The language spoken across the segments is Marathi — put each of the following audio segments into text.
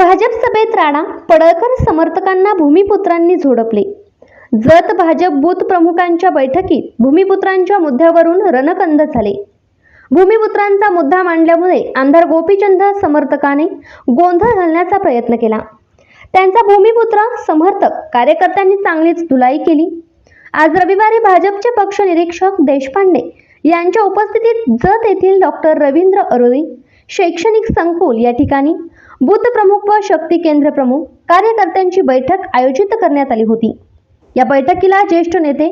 भाजप सभेत राणा पडळकर समर्थकांना भूमिपुत्रांनी झोडपले. जत भाजप बूथ प्रमुखांच्या बैठकीत भूमिपुत्रांच्या मुद्द्यावरून रणकंद झाले. भूमिपुत्रांचा मुद्दा मांडल्यामुळे आमदार गोपीचंद समर्थकाने गोंधळ घालण्याचा प्रयत्न केला. त्यांचा भूमिपुत्र समर्थक कार्यकर्त्यांनी चांगलीच धुलाई केली. आज रविवारी भाजपचे पक्ष निरीक्षक देशपांडे यांच्या उपस्थितीत जत येथील डॉक्टर रवींद्र अरोळे शैक्षणिक संकुल या ठिकाणी बूथ प्रमुख व शक्ती केंद्र प्रमुख कार्यकर्त्यांची बैठक आयोजित करण्यात आली होती. या बैठकीला ज्येष्ठ नेते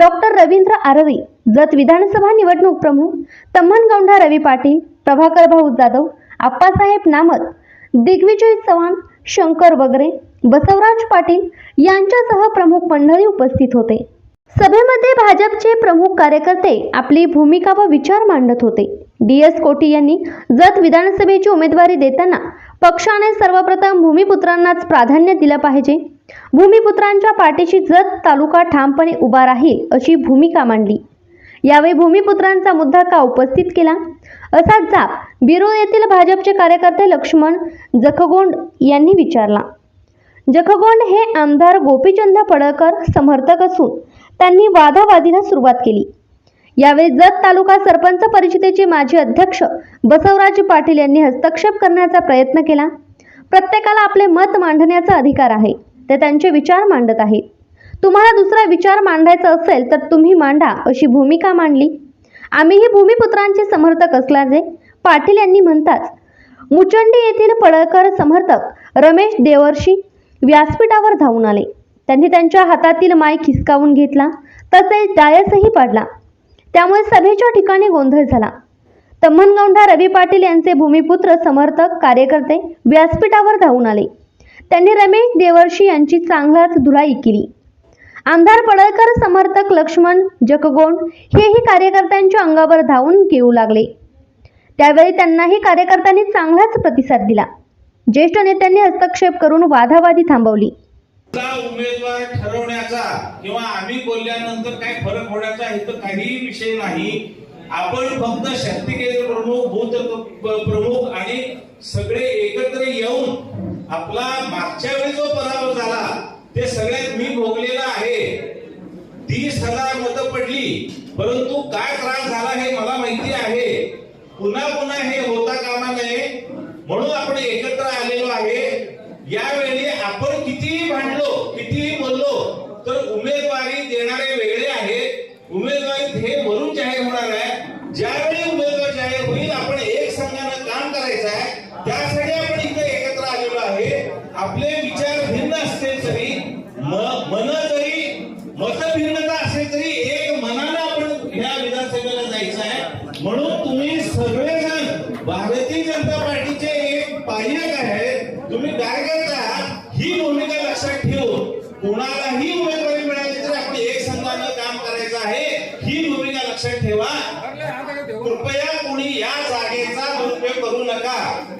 डॉक्टर रवींद्र आरवी जत विधानसभा निवडणूक प्रमुख तम्मनगौंडा रवी पाटील प्रभाकर भाऊ जाधव आप्पासाहेब नामत दिग्विजय चव्हाण शंकर वगरे बसवराज पाटील यांच्यासह प्रमुख मंडळी उपस्थित होते. सभेमध्ये भाजपचे प्रमुख कार्यकर्ते आपली भूमिका व विचार मांडत होते. डी एस कोटी यांनी जत विधानसभेची उमेदवारी देताना पक्षाने सर्वप्रथम भूमिपुत्रांनाच प्राधान्य दिलं पाहिजे. भूमिपुत्रांच्या पाठीशी जत तालुका ठामपणे उभा राहील अशी भूमिका मांडली. यावेळी भूमिपुत्रांचा मुद्दा का उपस्थित केला? असा जाप बिरोळ येथील भाजपचे कार्यकर्ते लक्ष्मण जखगोंड यांनी विचारला. जखगोंड हे आमदार गोपीचंद पडळकर समर्थक असून त्यांनी वादावादीला सुरुवात केली. यावेळी जत तालुका सरपंच परिषदेचे माजी अध्यक्ष बसवराज पाटील यांनी हस्तक्षेप करण्याचा प्रयत्न केला. प्रत्येकाला आपले मत मांडण्याचा अधिकार आहे ते त्यांचे विचार मांडत आहेत तुम्हाला दुसरा विचार मांडायचा असेल तर तुम्ही मांडा अशी भूमिका मांडली. आम्हीही भूमिपुत्रांचे समर्थक असल्याचे पाटील यांनी म्हणताच मुचंडी येथील पडळकर समर्थक रमेश देवर्षी व्यासपीठावर धावून आले. त्यांनी त्यांच्या हातातील माईक हिसकावून घेतला तसेच डायसही पाडला. त्यामुळे सभेच्या ठिकाणी गोंधळ झाला. तम्मनगौंडा रवी पाटील यांचे भूमिपुत्र समर्थक कार्यकर्ते व्यासपीठावर धावून आले. त्यांनी रमेश देवर्षी यांची चांगलाच धुलाई केली. आमदार पडळकर समर्थक लक्ष्मण जकगोंड हेही कार्यकर्त्यांच्या अंगावर धावून घेऊ लागले. त्यावेळी त्यांनाही कार्यकर्त्यांनी चांगलाच प्रतिसाद दिला. ज्येष्ठ नेत्यांनी हस्तक्षेप करून वादावादी थांबवली. उमेदवार ठरवण्याचा किंवा आम्ही बोलल्यानंतर काय फरक होण्याचा हे तर काहीही विषय नाही. आपण फक्त शक्ती केंद्र प्रमुख भूत प्रमुख आणि सगळे एकत्र येऊन आपला मागच्या वेळी जो पराभव झाला ते सगळ्यात मी भोगलेला आहे. तीस हजार मतं पडली परंतु काय त्रास झाला हे मला माहिती आहे. पुन्हा पुन्हा हे होता कामा नये म्हणून आपण एकत्र आलेलो आहे. यावेळी आपण कितीही भांडलो कितीही बोललो तर उमेदवारी देणारे वेगळे आहे उमेदवारी हे वरून जाहीर होणार आहे. ज्यावेळी उमेदवार जाहीर होईल आपण एक संघानं काम करायचं आहे. त्यासाठी आपण इथे एकत्र आलेलो आहे. आपले विचार भिन्न असले तरी मन जरी मतभिन्नता असेल तरी एक मनानं आपण ह्या विधानसभेला जायचं आहे. म्हणून तुम्ही सगळेजण भारतीय जनता पार्टीचे एक पायक आहे तुम्ही काय काय ही भूमिका लक्षात ठेवून कोणालाही उमेदवारी मिळाली